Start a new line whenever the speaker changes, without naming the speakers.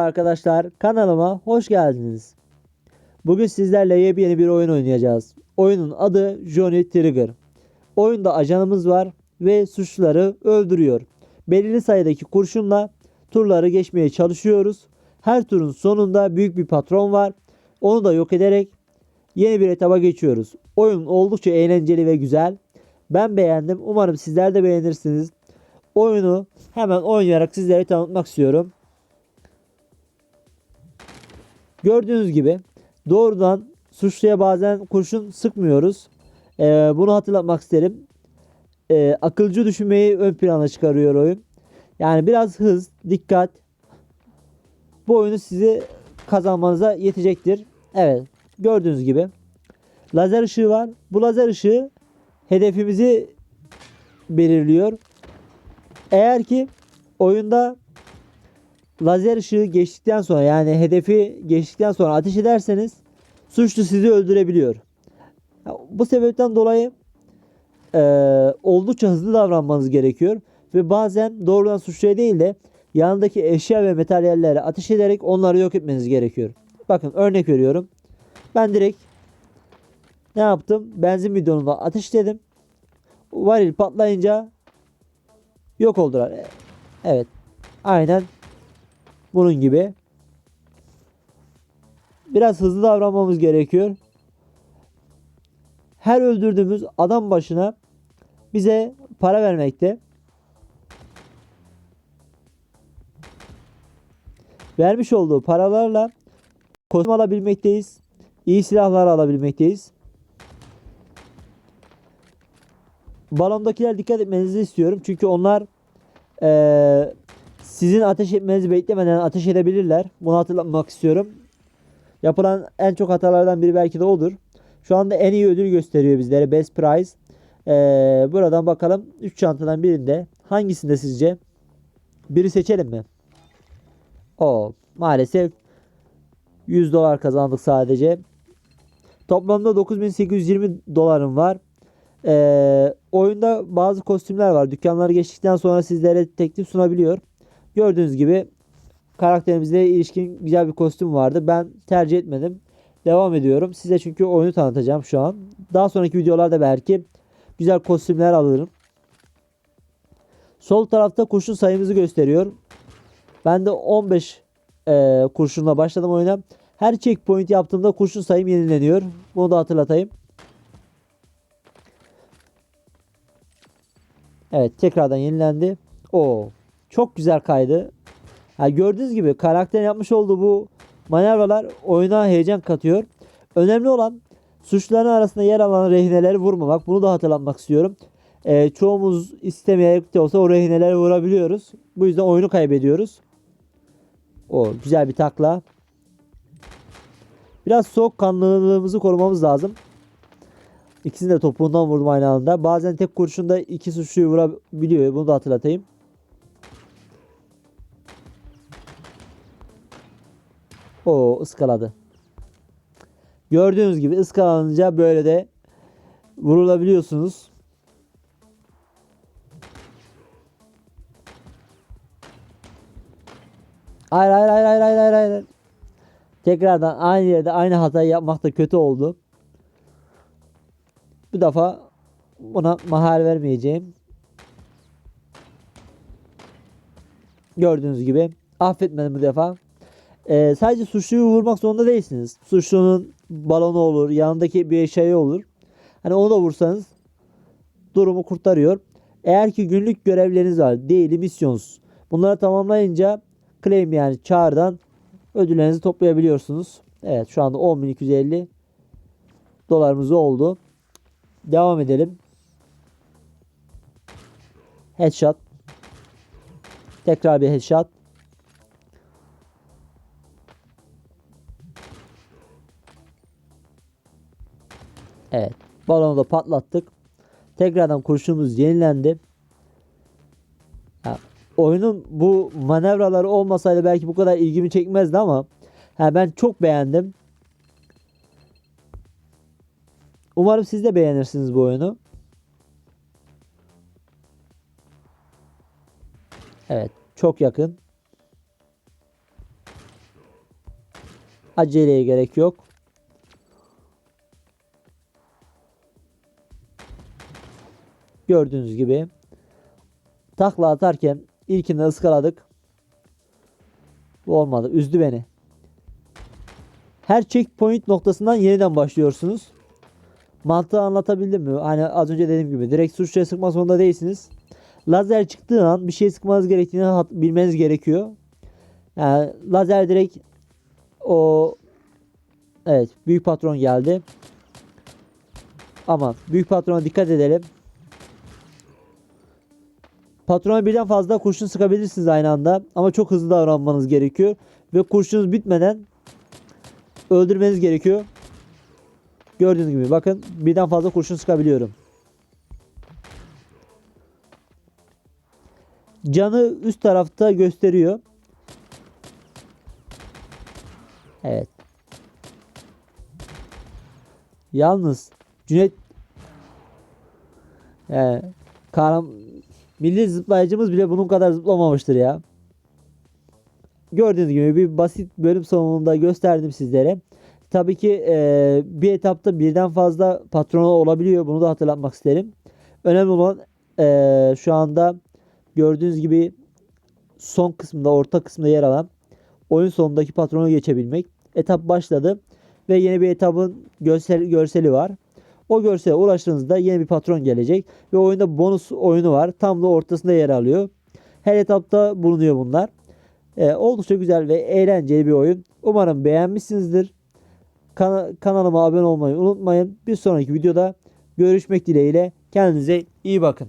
Arkadaşlar kanalıma hoş geldiniz. Bugün sizlerle yepyeni bir oyun oynayacağız. Oyunun adı Johnny Trigger. Oyunda ajanımız var ve suçluları öldürüyor. Belirli sayıdaki kurşunla turları geçmeye çalışıyoruz. Her turun sonunda büyük bir patron var. Onu da yok ederek yeni bir etaba geçiyoruz. Oyun oldukça eğlenceli ve güzel. Ben beğendim. Umarım sizler de beğenirsiniz. Oyunu hemen oynayarak sizlere tanıtmak istiyorum. Gördüğünüz gibi doğrudan suçluya bazen kurşun sıkmıyoruz. Ee, bunu hatırlatmak isterim. Ee, akılcı düşünmeyi ön plana çıkarıyor oyun. Yani biraz hız, dikkat bu oyunu sizi kazanmanıza yetecektir. Evet gördüğünüz gibi lazer ışığı var. Bu lazer ışığı hedefimizi belirliyor. Eğer ki oyunda lazer ışığı geçtikten sonra yani hedefi geçtikten sonra ateş ederseniz suçlu sizi öldürebiliyor. Bu sebepten dolayı eee, oldukça hızlı davranmanız gerekiyor ve bazen doğrudan suçluya değil de yanındaki eşya ve materyallere ateş ederek onları yok etmeniz gerekiyor. Bakın örnek veriyorum. Ben direkt ne yaptım? Benzin bidonuna ateşledim. Varil patlayınca yok oldular. E, Evet. Aynen bunun gibi. Biraz hızlı davranmamız gerekiyor. Her öldürdüğümüz adam başına bize para vermekte. Vermiş olduğu paralarla kostüm alabilmekteyiz. İyi silahlar alabilmekteyiz. Balondakiler dikkat etmenizi istiyorum. Çünkü onlar eee, sizin ateş etmenizi beklemeden ateş edebilirler. Bunu hatırlatmak istiyorum. Yapılan en çok hatalardan biri belki de odur. Şu anda en iyi ödül gösteriyor bizlere. Best Prize. Eee, buradan bakalım. 3 çantadan birinde. Hangisinde sizce? Biri seçelim mi? O maalesef 100 dolar kazandık sadece. Toplamda 9820 dolarım var. Ee, oyunda bazı kostümler var. Dükkanları geçtikten sonra sizlere teklif sunabiliyor. Gördüğünüz gibi karakterimizle ilişkin güzel bir kostüm vardı. Ben tercih etmedim. Devam ediyorum. Size çünkü oyunu tanıtacağım şu an. Daha sonraki videolarda belki güzel kostümler alırım. Sol tarafta kurşun sayımızı gösteriyor. Ben de 15 e, kurşunla başladım oyuna. Her checkpoint yaptığımda kurşun sayım yenileniyor. Bunu da hatırlatayım. Evet tekrardan yenilendi. O çok güzel kaydı. Ha, gördüğünüz gibi karakterin yapmış olduğu bu manevralar oyuna heyecan katıyor. Önemli olan suçluların arasında yer alan rehineleri vurmamak. Bunu da hatırlatmak istiyorum. Ee, çoğumuz istemeyerek de olsa o rehineleri vurabiliyoruz. Bu yüzden oyunu kaybediyoruz. O güzel bir takla. Biraz soğukkanlılığımızı korumamız lazım. İkisini de topuğundan vurdum aynı anda. Bazen tek kurşunda iki suçluyu vurabiliyor. Bunu da hatırlatayım. O ıskaladı. Gördüğünüz gibi ıskalanınca böyle de vurulabiliyorsunuz. Hayır hayır hayır hayır hayır hayır. Tekrardan aynı yerde aynı hatayı yapmak da kötü oldu. Bu defa buna mahal vermeyeceğim. Gördüğünüz gibi affetmedim bu defa. Ee, sadece suçluyu vurmak zorunda değilsiniz. Suçlunun balonu olur, yanındaki bir eşyayı olur. Hani onu da vursanız durumu kurtarıyor. Eğer ki günlük görevleriniz var, değil misyonsuz. Bunları tamamlayınca claim yani çağrıdan ödüllerinizi toplayabiliyorsunuz. Evet şu anda 10.250 dolarımız oldu. Devam edelim. Headshot. Tekrar bir headshot. Evet. Balonu da patlattık. Tekrardan kurşunumuz yenilendi. Ha, oyunun bu manevraları olmasaydı belki bu kadar ilgimi çekmezdi ama ha, ben çok beğendim. Umarım siz de beğenirsiniz bu oyunu. Evet, çok yakın. Aceleye gerek yok. Gördüğünüz gibi takla atarken ilkini ıskaladık. Bu olmadı. Üzdü beni. Her checkpoint noktasından yeniden başlıyorsunuz. Mantığı anlatabildim mi? Hani az önce dediğim gibi direkt suçluya sıkma zorunda değilsiniz. Lazer çıktığı an bir şey sıkmanız gerektiğini bilmeniz gerekiyor. Yani lazer direkt o evet büyük patron geldi. Ama büyük patrona dikkat edelim. Patrona birden fazla kurşun sıkabilirsiniz aynı anda ama çok hızlı davranmanız gerekiyor ve kurşunuz bitmeden öldürmeniz gerekiyor. Gördüğünüz gibi bakın birden fazla kurşun sıkabiliyorum. Canı üst tarafta gösteriyor. Evet. Yalnız Cüneyt yani kahram milli zıplayıcımız bile bunun kadar zıplamamıştır ya. Gördüğünüz gibi bir basit bölüm sonunda gösterdim sizlere. Tabii ki e, bir etapta birden fazla patronu olabiliyor. Bunu da hatırlatmak isterim. Önemli olan e, şu anda gördüğünüz gibi son kısmında, orta kısmında yer alan oyun sonundaki patronu geçebilmek. Etap başladı ve yeni bir etapın görsel, görseli var. O görsele ulaştığınızda yeni bir patron gelecek ve oyunda bonus oyunu var. Tam da ortasında yer alıyor. Her etapta bulunuyor bunlar. Ee, oldukça güzel ve eğlenceli bir oyun. Umarım beğenmişsinizdir. Kana- kanalıma abone olmayı unutmayın. Bir sonraki videoda görüşmek dileğiyle. Kendinize iyi bakın.